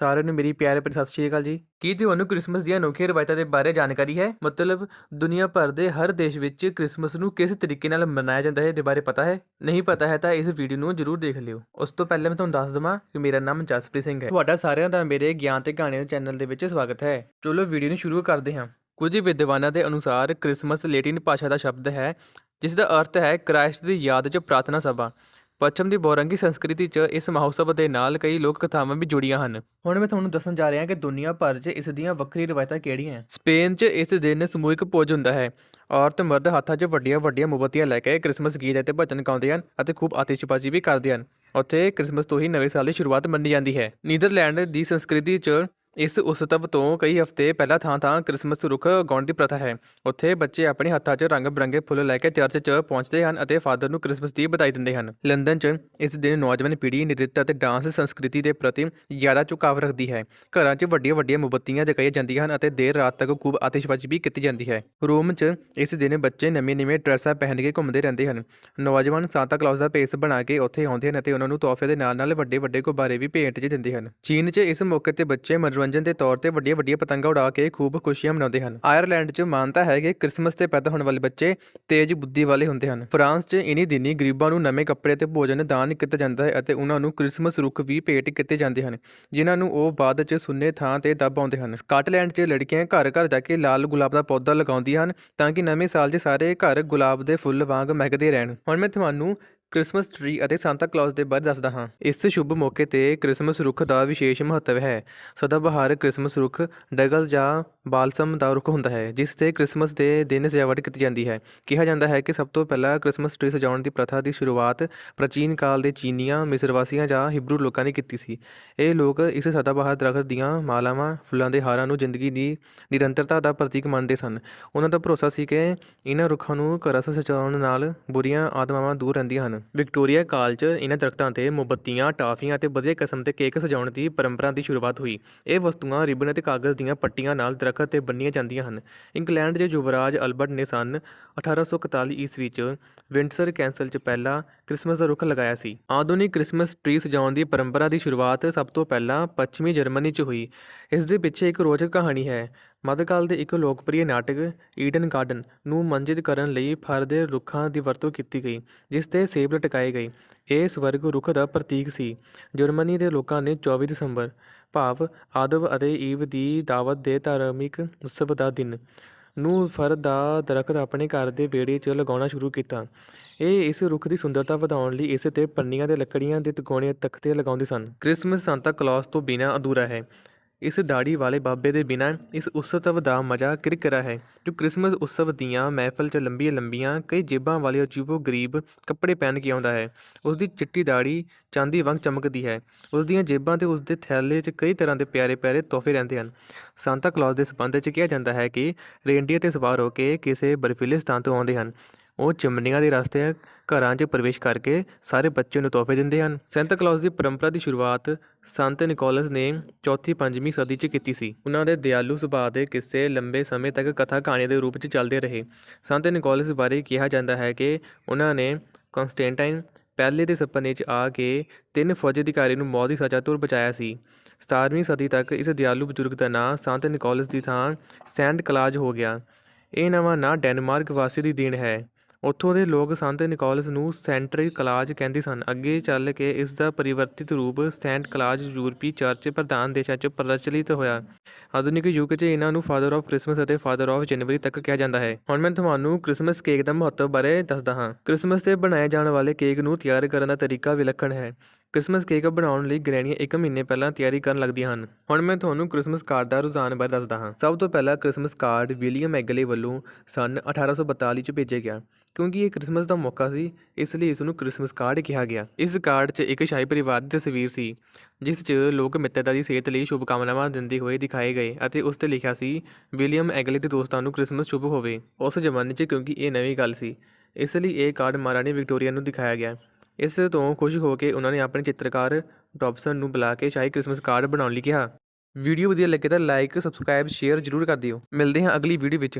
ਸਾਰਿਆਂ ਨੂੰ ਮੇਰੀ ਪਿਆਰ ਭਰੀ ਸਤਿ ਸ਼੍ਰੀ ਅਕਾਲ ਜੀ। ਕੀ ਤੁਹਾਨੂੰ ਕ੍ਰਿਸਮਸ ਦੀਆਂ ਅਨੋਖੀਆਂ ਰਵਾਇਤਾਂ ਦੇ ਬਾਰੇ ਜਾਣਕਾਰੀ ਹੈ? ਮਤਲਬ ਦੁਨੀਆ ਭਰ ਦੇ ਹਰ ਦੇਸ਼ ਵਿੱਚ ਕ੍ਰਿਸਮਸ ਨੂੰ ਕਿਸ ਤਰੀਕੇ ਨਾਲ ਮਨਾਇਆ ਜਾਂਦਾ ਹੈ ਇਹਦੇ ਬਾਰੇ ਪਤਾ ਹੈ? ਨਹੀਂ ਪਤਾ ਹੈ ਤਾਂ ਇਸ ਵੀਡੀਓ ਨੂੰ ਜਰੂਰ ਦੇਖ ਲਿਓ। ਉਸ ਤੋਂ ਪਹਿਲਾਂ ਮੈਂ ਤੁਹਾਨੂੰ ਦੱਸ ਦਵਾਂ ਕਿ ਮੇਰਾ ਨਾਮ ਜਸਪ੍ਰੀਤ ਸਿੰਘ ਹੈ। ਤੁਹਾਡਾ ਸਾਰਿਆਂ ਦਾ ਮੇਰੇ ਗਿਆਨ ਤੇ ਕਹਾਣੀਆਂ ਚੈਨਲ ਦੇ ਵਿੱਚ ਸਵਾਗਤ ਹੈ। ਚਲੋ ਵੀਡੀਓ ਨੂੰ ਸ਼ੁਰੂ ਕਰਦੇ ਹਾਂ। ਕੁਝ ਵਿਦਵਾਨਾਂ ਦੇ ਅਨੁਸਾਰ ਕ੍ਰਿਸਮਸ ਲੈਟਿਨ ਭਾਸ਼ਾ ਦਾ ਸ਼ਬਦ ਹੈ, ਜਿਸ ਦਾ ਅਰਥ ਹੈ ਕ੍ਰਾਈਸਟ ਦੀ ਯਾਦ 'ਚ ਪ੍ਰਾਰਥਨਾ ਸਭਾ। ਪੱਛਮ ਦੀ ਬਹੁਰੰਗੀ ਸੰਸਕ੍ਰਿਤੀ 'ਚ ਇਸ ਮਹੋਤਸਵ ਦੇ ਨਾਲ ਕਈ ਲੋਕ ਕਥਾਵਾਂ ਵੀ ਜੁੜੀਆਂ ਹਨ। ਹੁਣ ਮੈਂ ਤੁਹਾਨੂੰ ਦੱਸਣ ਜਾ ਰਿਹਾ ਕਿ ਦੁਨੀਆ ਭਰ 'ਚ ਇਸ ਦੀਆਂ ਵੱਖਰੀ ਰਵਾਇਤਾਂ ਕਿਹੜੀਆਂ ਹਨ? ਸਪੇਨ 'ਚ ਇਸ ਦਿਨ ਸਮੂਹਿਕ ਭੋਜ ਹੁੰਦਾ ਹੈ। ਔਰਤ ਮਰਦ ਹੱਥਾਂ 'ਚ ਵੱਡੀਆਂ ਵੱਡੀਆਂ ਮੋਮਬੱਤੀਆਂ ਲੈ ਕੇ ਕ੍ਰਿਸਮਸ ਗੀਤ ਅਤੇ ਭਜਨ ਗਾਉਂਦੇ ਹਨ ਅਤੇ ਖੂਬ ਆਤਿਸ਼ਬਾਜ਼ੀ ਵੀ ਕਰਦੇ ਹਨ। ਉੱਥੇ ਕ੍ਰਿਸਮਸ ਤੋਂ ਹੀ ਨਵੇਂ ਸਾਲ ਦੀ ਸ਼ੁਰੂਆਤ ਮੰਨੀ ਜਾਂਦੀ ਹੈ। ਨੀਦਰਲੈਂਡ ਦੀ ਸੰਸਕ੍ਰਿਤੀ 'ਚ ਇਸ ਉਤਸਵ ਤੋਂ ਕਈ ਹਫ਼ਤੇ ਪਹਿਲਾਂ ਥਾਂ-ਥਾਂ ਕ੍ਰਿਸਮਸ ਰੁੱਖ ਉਗਾਉਣ ਦੀ ਪ੍ਰਥਾ ਹੈ। ਉੱਥੇ ਬੱਚੇ ਆਪਣੇ ਹੱਥਾਂ 'ਚ ਰੰਗ ਬਿਰੰਗੇ ਫੁੱਲ ਲੈ ਕੇ ਚਰਚ 'ਚ ਪਹੁੰਚਦੇ ਹਨ ਅਤੇ ਫਾਦਰ ਨੂੰ ਕ੍ਰਿਸਮਸ ਦੀ ਵਧਾਈ ਦਿੰਦੇ ਹਨ। ਲੰਡਨ 'ਚ ਇਸ ਦਿਨ ਨੌਜਵਾਨ ਪੀੜ੍ਹੀ ਨ੍ਰਿਤ ਅਤੇ ਡਾਂਸ ਸੰਸਕ੍ਰਿਤੀ ਦੇ ਪ੍ਰਤੀ ਜ਼ਿਆਦਾ ਝੁਕਾਵ ਰੱਖਦੀ ਹੈ। ਘਰਾਂ 'ਚ ਵੱਡੀਆਂ-ਵੱਡੀਆਂ ਮੋਮਬੱਤੀਆਂ ਜਗਾਈਆਂ ਜਾਂਦੀਆਂ ਹਨ ਅਤੇ ਦੇਰ ਰਾਤ ਤੱਕ ਖੂਬ ਆਤਿਸ਼ਬਾਜ਼ੀ ਵੀ ਕੀਤੀ ਜਾਂਦੀ ਹੈ। ਰੋਮ 'ਚ ਇਸ ਦਿਨ ਬੱਚੇ ਨਵੇਂ-ਨਵੇਂ ਡਰੈਸਾਂ ਪਹਿਨ ਕੇ ਘੁੰਮਦੇ ਰਹਿੰਦੇ ਹਨ। ਨੌਜਵਾਨ ਸਾਂਤਾ ਕਲੌਸ ਦਾ ਭੇਸ ਬਣਾ ਕੇ ਉੱਥੇ ਆਉਂਦੇ ਹਨ ਅਤੇ ਉਹਨਾਂ ਨੂੰ ਤੋਹਫ਼ੇ ਦੇ ਨਾਲ-ਨਾਲ ਵੱਡੇ-ਵੱਡੇ ਗੁਬਾਰੇ ਵੀ ਭੇਟ 'ਚ ਦਿੰਦੇ ਹਨ। ਚੀਨ 'ਚ ਇਸ ਮੌਕੇ ਤੇ ਬੱਚੇ ਮਨੋਰੰਜਨ ਦੇ ਤੌਰ ਤੇ ਵੱਡੀਆਂ-ਵੱਡੀਆਂ ਪਤੰਗਾਂ ਉਡਾ ਕੇ ਖੂਬ ਖੁਸ਼ੀਆਂ ਮਨਾਉਂਦੇ ਹਨ। ਆਇਰਲੈਂਡ 'ਚ ਮਾਨਤਾ ਹੈ ਕਿ ਕ੍ਰਿਸਮਸ ਤੇ ਪੈਦਾ ਹੋਣ ਵਾਲੇ ਬੱਚੇ ਤੇਜ਼ ਬੁੱਧੀ ਵਾਲੇ ਹੁੰਦੇ ਹਨ। ਫਰਾਂਸ 'ਚ ਇਨੀ ਦਿਨੀ ਗਰੀਬਾਂ ਨੂੰ ਨਵੇਂ ਕੱਪੜੇ ਤੇ ਭੋਜਨ ਦਾਨ ਕੀਤਾ ਜਾਂਦਾ ਹੈ ਅਤੇ ਉਹਨਾਂ ਨੂੰ ਕ੍ਰਿਸਮਸ ਰੁੱਖ ਵੀ ਭੇਟ ਕੀਤੇ ਜਾਂਦੇ ਹਨ, ਜਿਨ੍ਹਾਂ ਨੂੰ ਉਹ ਬਾਅਦ 'ਚ ਸੁੰਨੇ ਥਾਂ ਤੇ ਦੱਬ ਆਉਂਦੇ ਹਨ। ਸਕਾਟਲੈਂਡ 'ਚ ਲੜਕੀਆਂ ਘਰ-ਘਰ ਜਾ ਕੇ ਲਾਲ ਗੁਲਾਬ ਦਾ ਪੌਦਾ ਲਗਾਉਂਦੀਆਂ ਹਨ ਤਾਂ ਕਿ ਨਵੇਂ ਸਾਲ 'ਚ ਸਾਰੇ ਘਰ ਗੁਲਾਬ ਦੇ ਫੁੱਲ ਵਾਂਗ ਮਹਿਕਦੇ ਰਹਿਣ। ਹੁਣ ਮੈਂ ਤੁਹਾਨੂੰ ਕ੍ਰਿਸਮਸ ਟਰੀ ਅਤੇ ਸਾਂਤਾ ਕਲੌਸ ਦੇ ਬਾਰੇ ਦੱਸਦਾ ਹਾਂ। ਇਸ ਸ਼ੁਭ ਮੌਕੇ ਤੇ ਕ੍ਰਿਸਮਸ ਰੁੱਖ ਦਾ ਵਿਸ਼ੇਸ਼ ਮਹੱਤਵ ਹੈ। ਸਦਾਬਹਾਰ ਕ੍ਰਿਸਮਸ ਰੁੱਖ ਡਗਲ ਜਾਂ ਬਾਲਸਮ ਦਾ ਰੁੱਖ ਹੁੰਦਾ ਹੈ, ਜਿਸ ਤੇ ਕ੍ਰਿਸਮਸ ਦੇ ਦਿਨ ਸਜਾਵਟ ਕੀਤੀ ਜਾਂਦੀ ਹੈ। ਕਿਹਾ ਜਾਂਦਾ ਹੈ ਕਿ ਸਭ ਤੋਂ ਪਹਿਲਾਂ ਕ੍ਰਿਸਮਸ ਟਰੀ ਸਜਾਉਣ ਦੀ ਪ੍ਰਥਾ ਦੀ ਸ਼ੁਰੂਆਤ ਪ੍ਰਾਚੀਨ ਕਾਲ ਦੇ ਚੀਨੀਆਂ ਮਿਸਰ ਵਾਸੀਆਂ ਜਾਂ ਹਿਬਰੂ ਲੋਕਾਂ ਨੇ ਕੀਤੀ ਸੀ। ਇਹ ਲੋਕ ਇਸ ਸਦਾਬਹਾਰ ਦਰਖਤ ਦੀਆਂ ਮਾਲਾਵਾਂ, ਫੁੱਲਾਂ ਦੇ ਹਾਰਾਂ ਨੂੰ ਜ਼ਿੰਦਗੀ ਦੀ ਨਿਰੰਤਰਤਾ ਦਾ ਪ੍ਰਤੀਕ ਮੰਨਦੇ ਸਨ। ਉਹਨਾਂ ਦਾ ਭਰੋਸਾ ਸੀ ਕਿ ਇਹਨਾਂ ਰੁੱਖਾਂ ਨੂੰ ਘਰਾਂ ਸਜਾਉਣ ਨਾਲ ਬੁਰੀਆਂ ਆਤਮਾਵਾਂ ਦੂਰ ਰਹਿੰਦੀਆਂ ਹਨ। ਵਿਕਟੋਰੀਆ ਕਾਲ 'ਚ ਇਹਨਾਂ ਦਰਖਤਾਂ ਤੇ ਮੋਮਬੱਤੀਆਂ, ਟਾਫੀਆਂ ਅਤੇ ਵਧੀਆ ਕਿਸਮ ਦੇ ਕੇਕ ਸਜਾਉਣ ਦੀ ਪਰੰਪਰਾ ਦੀ ਸ਼ੁਰੂਆਤ ਹੋਈ। ਇਹ ਵਸਤੂਆਂ, ਰਿਬਨ ਅਤੇ ਕਾਗਜ਼ ਦੀਆਂ ਪੱਟੀਆਂ ਨਾਲ ਦਰਖਤ ਤੇ ਬੰਨੀਆਂ ਜਾਂਦੀਆਂ ਹਨ। ਇੰਗਲੈਂਡ ਦੇ ਯੁਵਰਾਜ ਅਲਬਰਟ ਨੇ ਸਨ 1841 ਈਸਵੀ 'ਚ ਵਿੰਡਸਰ ਕੈਸਲ 'ਚ ਪਹਿਲਾ ਕ੍ਰਿਸਮਸ ਦਾ ਰੁੱਖ ਲਗਾਇਆ ਸੀ। ਆਧੁਨਿਕ ਕ੍ਰਿਸਮਸ ਟ੍ਰੀ ਸਜਾਉਣ ਦੀ ਪਰੰਪਰਾ ਦੀ ਸ਼ੁਰੂਆਤ ਸਭ ਤੋਂ ਪਹਿਲਾਂ ਪੱਛਮੀ ਜਰਮਨੀ 'ਚ ਹੋਈ। ਇਸ ਦੇ ਪਿੱਛੇ ਇੱਕ ਰੋਚਕ ਕਹਾਣੀ ਹੈ। ਮੱਧਕਾਲ ਦੇ ਇੱਕ ਲੋਕਪ੍ਰਿਯ ਨਾਟਕ, ਈਡਨ ਗਾਰਡਨ, ਨੂੰ ਮੰਜਿਤ ਕਰਨ ਲਈ ਫਰ ਦੇ ਰੁੱਖਾਂ ਦੀ ਵਰਤੋਂ ਕੀਤੀ ਗਈ, ਜਿਸ ਤੇ ਸੇਬ ਲਟਕਾਏ ਗਏ। ਇਹ ਸਵਰਗ ਰੁੱਖ ਦਾ ਪ੍ਰਤੀਕ ਸੀ। ਜਰਮਨੀ ਦੇ ਲੋਕਾਂ ਨੇ 24 ਦਸੰਬਰ ਭਾਵ ਆਦਮ ਅਤੇ ਈਵ ਦੀ ਦਾਵਤ ਦੇ ਧਾਰਮਿਕ ਉਤਸਵ ਦਾ ਦਿਨ ਨੂੰ ਫਰ ਦਾ ਦਰਖਤ ਆਪਣੇ ਘਰ ਦੇ ਵਿਹੜੇ 'ਚ ਲਗਾਉਣਾ ਸ਼ੁਰੂ ਕੀਤਾ। ਇਹ ਇਸ ਰੁੱਖ ਦੀ ਸੁੰਦਰਤਾ ਵਧਾਉਣ ਲਈ ਇਸ ਤੇ ਪੰਨੀਆਂ ਤੇ ਲੱਕੜੀਆਂ ਦੇ ਤਿਕੋਣੇ ਤਖਤੇ ਲਗਾਉਂਦੇ ਸਨ। ਕ੍ਰਿਸਮਸ, ਸੰਤਾ ਕਲੌਸ ਤੋਂ ਬਿਨਾਂ ਅਧੂਰਾ ਹੈ। ਇਸ ਦਾੜੀ ਵਾਲੇ ਬਾਬੇ ਦੇ ਬਿਨਾਂ ਇਸ ਉਤਸਵ ਦਾ ਮਜ਼ਾ ਕਿਰਕਿਰਾ ਹੈ। ਜੋ ਕ੍ਰਿਸਮਸ ਉਤਸਵ ਦੀਆਂ ਮਹਿਫਲ 'ਚ ਲੰਬੀਆਂ ਲੰਬੀਆਂ ਕਈ ਜੇਬਾਂ ਵਾਲੇ ਅਜੀਬੋ ਗਰੀਬ ਕੱਪੜੇ ਪਹਿਨ ਕੇ ਆਉਂਦਾ ਹੈ। ਉਸ ਦੀ ਚਿੱਟੀ ਦਾੜੀ ਚਾਂਦੀ ਵਾਂਗ ਚਮਕਦੀ ਹੈ। ਉਸ ਦੀਆਂ ਜੇਬਾਂ ਤੇ ਉਸ ਦੇ ਥੈਲੇ 'ਚ ਕਈ ਤਰ੍ਹਾਂ ਦੇ ਪਿਆਰੇ ਪਿਆਰੇ ਤੋਹਫੇ ਰਹਿੰਦੇ ਹਨ। ਸਾਂਤਾ ਕਲੌਸ ਦੇ ਸੰਬੰਧ 'ਚ ਕਿਹਾ ਜਾਂਦਾ ਹੈ ਕਿ ਰੇਨਡੀਅਰ ਤੇ ਸਵਾਰ ਹੋ ਕੇ ਕਿਸੇ ਬਰਫੀਲੇ ਸਥਾਨ ਤੋਂ ਆਉਂਦੇ ਹਨ। ਉਹ ਚਿਮਨੀਆਂ ਦੇ ਰਸਤੇ ਘਰਾਂ 'ਚ ਪ੍ਰਵੇਸ਼ ਕਰਕੇ ਸਾਰੇ ਬੱਚਿਆਂ ਨੂੰ ਤੋਹਫੇ ਦਿੰਦੇ ਹਨ। ਸੈਂਟਾ ਕਲੌਸ ਦੀ ਪਰੰਪਰਾ ਦੀ ਸ਼ੁਰੂਆਤ ਸੰਤ ਨਿਕੋਲਸ ਨੇ ਚੌਥੀ ਪੰਜਵੀਂ ਸਦੀ 'ਚ ਕੀਤੀ ਸੀ। ਉਹਨਾਂ ਦੇ ਦਿਆਲੂ ਸੁਭਾਅ ਦੇ ਕਿਸੇ ਲੰਬੇ ਸਮੇਂ ਤੱਕ ਕਥਾ ਕਹਾਣੀ ਦੇ ਰੂਪ 'ਚ ਚੱਲਦੇ ਰਹੇ। ਸੰਤ ਨਿਕੋਲਸ ਬਾਰੇ ਕਿਹਾ ਜਾਂਦਾ ਹੈ ਕਿ ਉਹਨਾਂ ਨੇ ਕਨਸਟੈਂਟਾਈਨ ਪਹਿਲੇ ਦੇ ਸੁਪਨੇ 'ਚ ਆ ਕੇ ਤਿੰਨ ਫੌਜੀ ਅਧਿਕਾਰੀ ਨੂੰ ਮੌਤ ਦੀ ਸਜ਼ਾ ਤੋਂ ਬਚਾਇਆ ਸੀ। 17ਵੀਂ ਸਦੀ ਤੱਕ ਇਸ ਦਿਆਲੂ ਬਜ਼ੁਰਗ ਦਾ ਨਾਂ ਸੰਤ ਨਿਕੋਲਸ ਦੀ ਥਾਂ ਸੈਂਟ ਕਲਾਜ ਹੋ ਗਿਆ। ਇਹ ਨਵਾਂ ਨਾਂ ਡੈਨਮਾਰਕ ਵਾਸੀ ਦੀ ਦੇਣ ਹੈ। ਉੱਥੋਂ ਦੇ ਲੋਕ ਸੰਤ ਨਿਕੋਲਸ ਨੂੰ ਸੈਂਟਰੀ ਕਲਾਜ ਕਹਿੰਦੇ ਸਨ। ਅੱਗੇ ਚੱਲ ਕੇ ਇਸ ਦਾ ਪਰਿਵਰਤਿਤ ਰੂਪ ਸੈਂਟ ਕਲਾਜ ਯੂਰਪੀ ਚਰਚ ਪ੍ਰਧਾਨ ਦੇਸ਼ਾਂ 'ਚ ਪ੍ਰਚਲਿਤ ਹੋਇਆ। ਆਧੁਨਿਕ ਯੁੱਗ 'ਚ ਇਹਨਾਂ ਨੂੰ ਫਾਦਰ ਆਫ ਕ੍ਰਿਸਮਸ ਅਤੇ ਫਾਦਰ ਆਫ ਜਨਵਰੀ ਤੱਕ ਕਿਹਾ ਜਾਂਦਾ ਹੈ। ਹੁਣ ਮੈਂ ਤੁਹਾਨੂੰ ਕ੍ਰਿਸਮਸ ਕੇਕ ਦਾ ਮਹੱਤਵ ਬਾਰੇ ਦੱਸਦਾ ਹਾਂ। ਕ੍ਰਿਸਮਸ ਤੇ ਬਣਾਏ ਜਾਣ ਵਾਲੇ ਕੇਕ ਨੂੰ ਤਿਆਰ ਕਰਨ ਦਾ ਤਰੀਕਾ ਵਿਲੱਖਣ ਹੈ। ਕ੍ਰਿਸਮਸ ਕੇਕ ਬਣਾਉਣ ਲਈ ਗ੍ਰਹਿਣੀਆਂ 1 ਮਹੀਨੇ ਪਹਿਲਾਂ ਤਿਆਰੀ ਕਰਨ ਲੱਗਦੀਆਂ ਹਨ। ਹੁਣ ਮੈਂ ਤੁਹਾਨੂੰ ਕ੍ਰਿਸਮਸ ਕਾਰਡ ਦਾ ਰੁਝਾਨ ਬਾਰੇ ਦੱਸਦਾ ਹਾਂ। ਸਭ ਤੋਂ ਪਹਿਲਾਂ ਕ੍ਰਿਸਮਸ ਕਾਰਡ ਵਿਲੀਅਮ ਐਗਲੇ ਵੱਲੋਂ ਸਨ 1842 ਚ ਭੇਜਿਆ ਗਿਆ, ਕਿਉਂਕਿ ਇਹ ਕ੍ਰਿਸਮਸ ਦਾ ਮੌਕਾ ਸੀ, ਇਸ ਲਈ ਇਸ ਨੂੰ ਕ੍ਰਿਸਮਸ ਕਾਰਡ ਕਿਹਾ ਗਿਆ। ਇਸ ਕਾਰਡ 'ਚ ਇੱਕ ਸ਼ਾਹੀ ਪਰਿਵਾਰ ਦੀ ਤਸਵੀਰ ਸੀ, ਜਿਸ 'ਚ ਲੋਕ ਮਿੱਤਰਤਾ ਦੀ ਸਿਹਤ ਲਈ ਸ਼ੁਭਕਾਮਨਾਵਾਂ ਦਿੰਦੇ ਹੋਏ ਦਿਖਾਏ ਗਏ ਅਤੇ ਉਸ ਤੇ ਲਿਖਿਆ ਸੀ, ਵਿਲੀਅਮ ਐਗਲੇ ਦੇ ਦੋਸਤਾਂ ਨੂੰ ਕ੍ਰਿਸਮਸ ਸ਼ੁਭ ਹੋਵੇ। ਉਸ ਜ਼ਮਾਨੇ 'ਚ ਕਿਉਂਕਿ ਇਹ ਨਵੀਂ ਗੱਲ ਸੀ, ਇਸ ਲਈ ਇਹ ਕਾਰਡ ਮਹਾਰਾਣੀ ਵਿਕਟੋਰੀਆ ਨੂੰ ਦਿਖਾਇਆ ਗਿਆ। ਇਸ ਤੋਂ ਖੁਸ਼ ਹੋ ਕੇ ਉਹਨਾਂ ਨੇ ਆਪਣੇ ਚਿੱਤਰਕਾਰ ਡੌਬਸਨ ਨੂੰ ਬੁਲਾ ਕੇ ਸ਼ਾਹੀ ਕ੍ਰਿਸਮਸ ਕਾਰਡ ਬਣਾਉਣ ਲਈ ਕਿਹਾ। ਵੀਡੀਓ ਵਧੀਆ ਲੱਗੇ ਤਾਂ ਲਾਈਕ ਸਬਸਕ੍ਰਾਈਬ ਸ਼ੇਅਰ ਜ਼ਰੂਰ ਕਰ ਦਿਓ। ਮਿਲਦੇ ਹਾਂ ਅਗਲੀ ਵੀਡੀਓ ਵਿੱਚ।